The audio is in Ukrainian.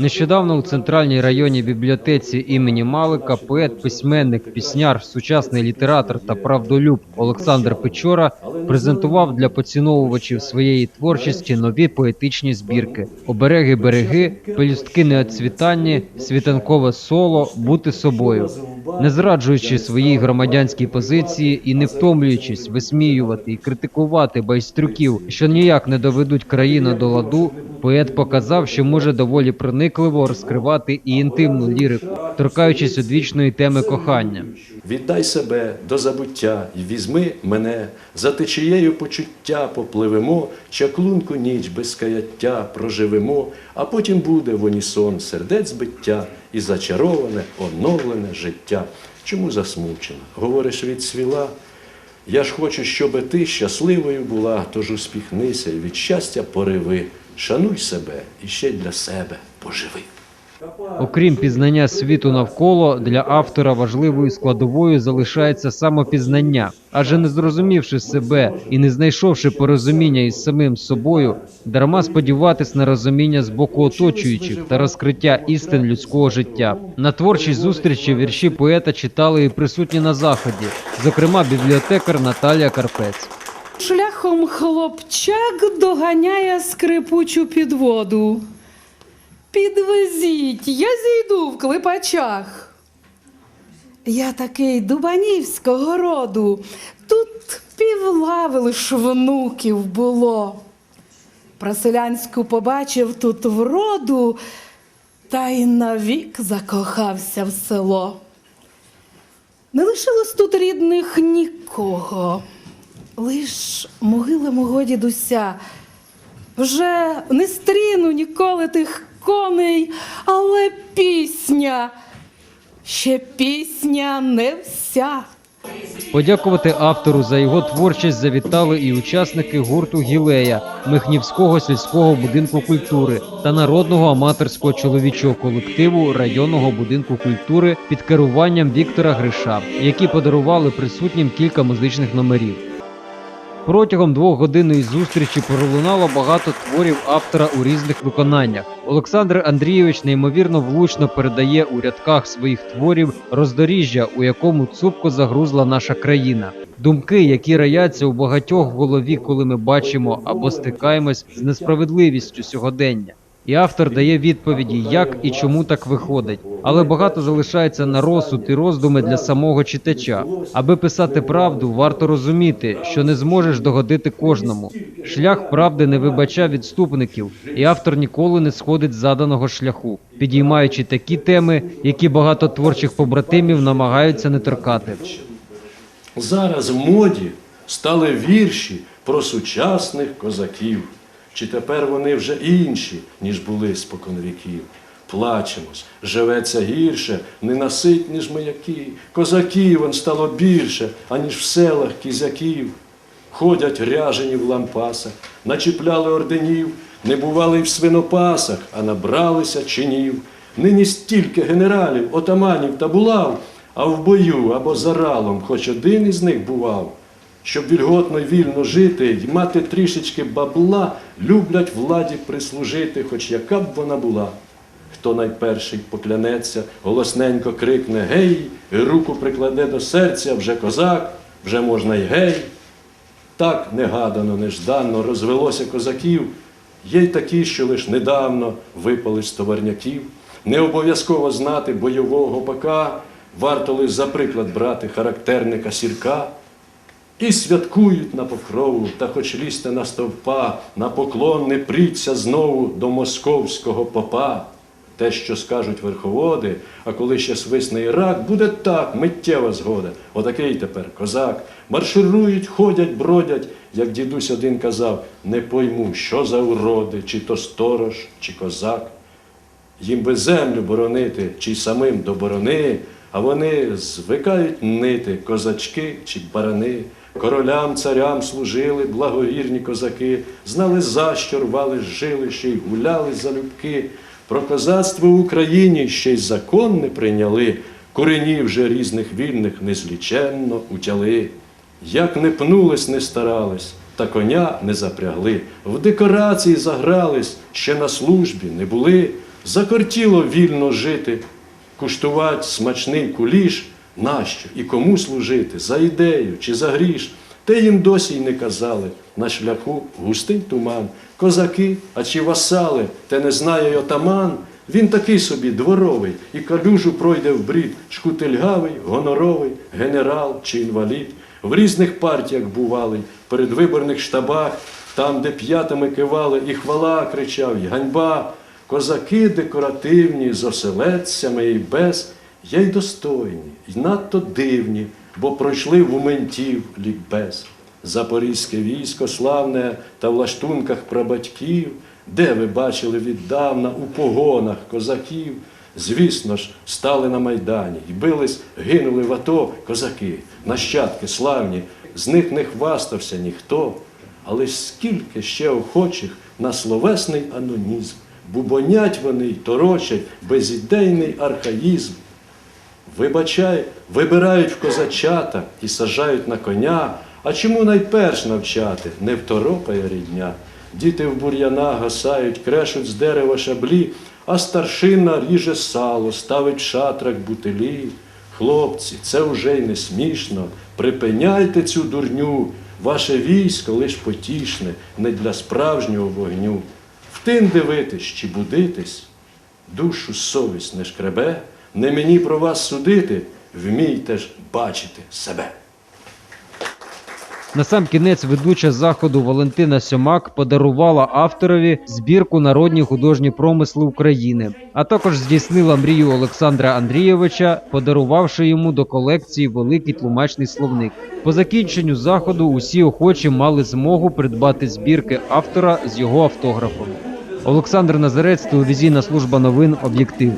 Нещодавно у центральній районній бібліотеці імені Малика поет, письменник, пісняр, сучасний літератор та правдолюб Олександр Печора презентував для поціновувачів своєї творчості нові поетичні збірки: обереги береги, пелюстки неоцвітанні, світанкове соло, бути собою, не зраджуючи своїй громадянській позиції і не втомлюючись висміювати і критикувати байстрюків, що ніяк не доведуть країну до ладу. Поет показав, що може доволі проникливо розкривати і інтимну лірику, торкаючись одвічної теми кохання. Віддай себе до забуття і візьми мене, за течією почуття попливемо, чаклунку ніч без каяття проживемо, а потім буде в унісон сердець биття і зачароване, оновлене життя. Чому засмучена? Говориш, відсвіла? Я ж хочу, щоби ти щасливою була, тож успіхнися і від щастя пориви. Шануй себе і ще для себе поживи. Окрім пізнання світу навколо, для автора важливою складовою залишається самопізнання, адже не зрозумівши себе і не знайшовши порозуміння із самим собою, дарма сподіватись на розуміння з боку оточуючих та розкриття істин людського життя. На творчій зустрічі вірші поета читали і присутні на заході, зокрема бібліотекар Наталія Карпець. Шляхом хлопчак доганяє скрипучу підводу. Підвезіть, я зійду в клепачах. Я такий дубанівського роду. Тут півлави лиш внуків було. Про селянську побачив тут вроду, та й навік закохався в село. Не лишилось тут рідних нікого, лиш могила мого дідуся. Вже не стріну ніколи тих коней, але пісня, ще пісня не вся. Подякувати автору за його творчість завітали і учасники гурту Гілея Михнівського сільського будинку культури та народного аматорського чоловічого колективу районного будинку культури під керуванням Віктора Гриша, які подарували присутнім кілька музичних номерів. Протягом двохгодинної зустрічі пролунало багато творів автора у різних виконаннях. Олександр Андрійович неймовірно влучно передає у рядках своїх творів роздоріжжя, у якому цупко загрузла наша країна. Думки, які раяться у багатьох в голові, коли ми бачимо або стикаємось з несправедливістю сьогодення. І автор дає відповіді, як і чому так виходить. Але багато залишається на розсуд і роздуми для самого читача. Аби писати правду, варто розуміти, що не зможеш догодити кожному. Шлях правди не вибача відступників, і автор ніколи не сходить з заданого шляху, підіймаючи такі теми, які багато творчих побратимів намагаються не торкати. Зараз в моді стали вірші про сучасних козаків. Чи тепер вони вже інші, ніж були споконвіків? Плачемось, живеться гірше, ненаситні ніж маяки. Козаків он стало більше, аніж в селах кізяків. Ходять ряжені в лампасах, начіпляли орденів, не бували й в свинопасах, а набралися чинів. Нині стільки генералів, отаманів та булав, а в бою або за ралом хоч один із них бував. Щоб вільготно й вільно жити й мати трішечки бабла, люблять владі прислужити, хоч яка б вона була. Хто найперший поклянеться, голосненько крикне гей, і руку прикладе до серця, вже козак, вже можна й гей. Так негадано, нежданно розвелося козаків, є й такі, що лиш недавно випали з товарняків. Не обов'язково знати бойового бака, варто лиш за приклад брати характерника сірка. І святкують на покрову, та хоч лізьте на стовпа, на поклон не пріться знову до московського попа. Те, що скажуть верховоди, а коли ще свисне Ірак, буде так, миттєва згода. Отакий тепер козак. Марширують, ходять, бродять, як дідусь один казав, не пойму, що за уроди, чи то сторож, чи козак. Їм би землю боронити, чи самим до борони, а вони звикають нити, козачки чи барани. Королям, царям служили благовірні козаки, знали за що рвали жили, ще й гуляли залюбки. Про козацтво в Україні ще й закон не прийняли, куренів вже різних вільних незліченно утяли. Як не пнулись, не старались, та коня не запрягли, в декорації загрались, ще на службі не були, Закортіло вільно жити, куштувати смачний куліш, нащо і кому служити, за ідею чи за гріш. Те їм досі й не казали, на шляху густий туман. Козаки, а чи васали, те не знає й отаман. Він такий собі дворовий, і калюжу пройде в брід, шкутильгавий, гоноровий, генерал чи інвалід. В різних партіях бували, передвиборних штабах, там, де п'ятами кивали, і хвала кричав, і ганьба. Козаки декоративні, з оселедцями і без, є й достойні, й надто дивні, бо пройшли в ументів лікбез. Запорізьке військо славне та в лаштунках прабатьків, де ви бачили віддавна у погонах козаків, звісно ж, стали на майдані і бились, гинули в АТО козаки, нащадки славні, з них не хвастався ніхто. Але скільки ще охочих на словесний анонізм, бубонять вони й торочать безідейний архаїзм. Вибачай, вибирають в козачата і сажають на коня. А чому найперш навчати? Не второпає рідня. Діти в бур'яна гасають, крешуть з дерева шаблі, а старшина ріже сало, ставить в шатрах бутилі. Хлопці, це вже й не смішно. Припиняйте цю дурню. Ваше військо лиш потішне, не для справжнього вогню. В тин дивитись чи будитись, душу совість не шкребе, не мені про вас судити, вмійте ж бачити себе. На сам кінець ведуча заходу Валентина Сьомак подарувала авторові збірку народні художні промисли України, а також здійснила мрію Олександра Андрійовича, подарувавши йому до колекції великий тлумачний словник. По закінченню заходу усі охочі мали змогу придбати збірки автора з його автографом. Олександр Назарець, телевізійна служба новин Об'єктив.